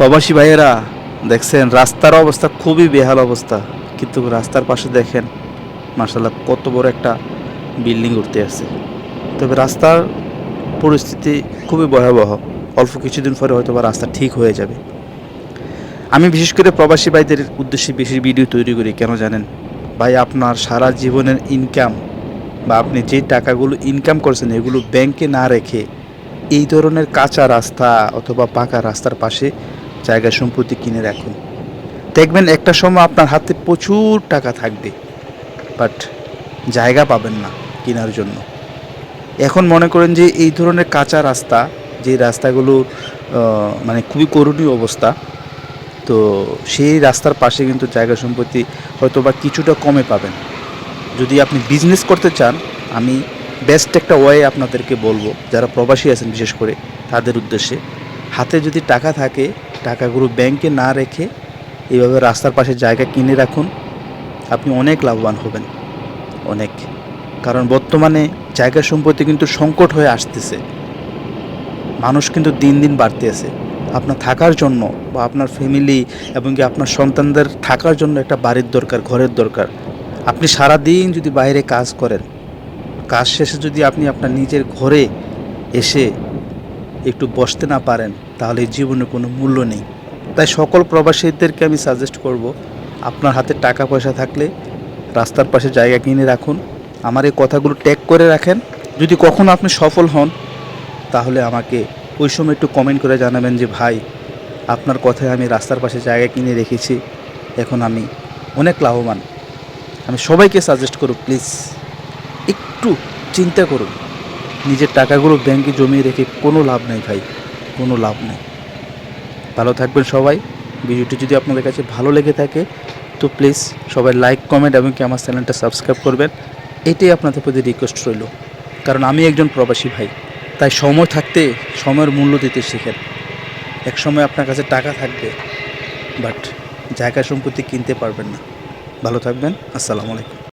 প্রবাসী ভাইয়েরা, দেখছেন, রাস্তার অবস্থা খুবই বেহাল অবস্থা। কিন্তু রাস্তার পাশে দেখেন মার্শাল্লাহ কত বড় একটা বিল্ডিং উঠতে আছে তবে রাস্তার পরিস্থিতি খুবই ভয়াবহ। অল্প কিছুদিন পরে হয়তো বা রাস্তা ঠিক হয়ে যাবে। আমি বিশেষ করে প্রবাসী ভাইদের উদ্দেশ্যে বেশি ভিডিও তৈরি করি, কেন জানেন? ভাই, আপনার সারা জীবনের ইনকাম বা আপনি যে টাকাগুলো ইনকাম করছেন, এগুলো ব্যাংকে না রেখে এই ধরনের কাঁচা রাস্তা অথবা পাকা রাস্তার পাশে জায়গা সম্পত্তি কিনে রাখুন। দেখবেন একটা সময় আপনার হাতে প্রচুর টাকা থাকবে বাট জায়গা পাবেন না কেনার জন্য। এখন মনে করেন যে এই ধরনের কাঁচা রাস্তা, যে রাস্তাগুলো মানে খুবই করুণীয় অবস্থা, তো সেই রাস্তার পাশে কিন্তু জায়গা সম্পত্তি হয়তো বা কিছুটা কমে পাবেন। যদি আপনি বিজনেস করতে চান, আমি বেস্ট একটা ওয়ে আপনাদেরকে বলব, যারা প্রবাসী আছেন বিশেষ করে, তাদের উদ্দেশ্যে। হাতে যদি টাকা থাকে টাকাগুলো ব্যাংকে না রেখে এইভাবে রাস্তার পাশে জায়গা কিনে রাখুন। আপনি অনেক লাভবান হবেন। অনেক। কারণ বর্তমানে জায়গা সম্পত্তি কিন্তু সংকট হয়ে আসতেছে। মানুষ কিন্তু দিন দিন বাড়তেছে আপনার থাকার জন্য বা আপনার ফ্যামিলি এবং কি আপনার সন্তানদের থাকার জন্য একটা বাড়ির দরকার, ঘরের দরকার। আপনি সারা দিন যদি বাইরে কাজ করেন, কাজ শেষে যদি আপনি আপনার নিজের ঘরে এসে একটু বসতে না পারেন, তাহলে জীবনে কোনো মূল্য নেই। তাই সকল প্রবাসীদেরকে আমি সাজেস্ট করব, আপনার হাতে টাকা পয়সা থাকলে রাস্তার পাশে জায়গা কিনে রাখুন। আমার এই কথাগুলো ট্যাগ করে রাখেন। যদি কখনো আপনি সফল হন, তাহলে আমাকে ওই সময় একটু কমেন্ট করে জানাবেন যে, ভাই, আপনার কথায় আমি রাস্তার পাশে জায়গা কিনে রেখেছি, এখন আমি অনেক লাভবান। আমি সবাইকে সাজেস্ট করব, প্লিজ, একটু চিন্তা করুন। নিজের টাকাগুলো ব্যাংকে জমিয়ে রেখে কোনো লাভ নেই ভাই, কোনো লাভ নেই। ভালো থাকবেন সবাই। ভিডিওটি যদি আপনাদের কাছে ভালো লেগে থাকে, তো প্লিজ সবাই লাইক কমেন্ট এবং কি আমার চ্যানেলটা সাবস্ক্রাইব করবেন। এটাই আপনাদের প্রতি রিকোয়েস্ট রইল। কারণ আমি একজন প্রবাসী ভাই, তাই সময় থাকতে সময়ের মূল্য দিতে শেখেন। এক সময় আপনার কাছে টাকা থাকবে বাট জায়গা সম্পত্তি কিনতে পারবেন না। ভালো থাকবেন, আসসালামু আলাইকুম।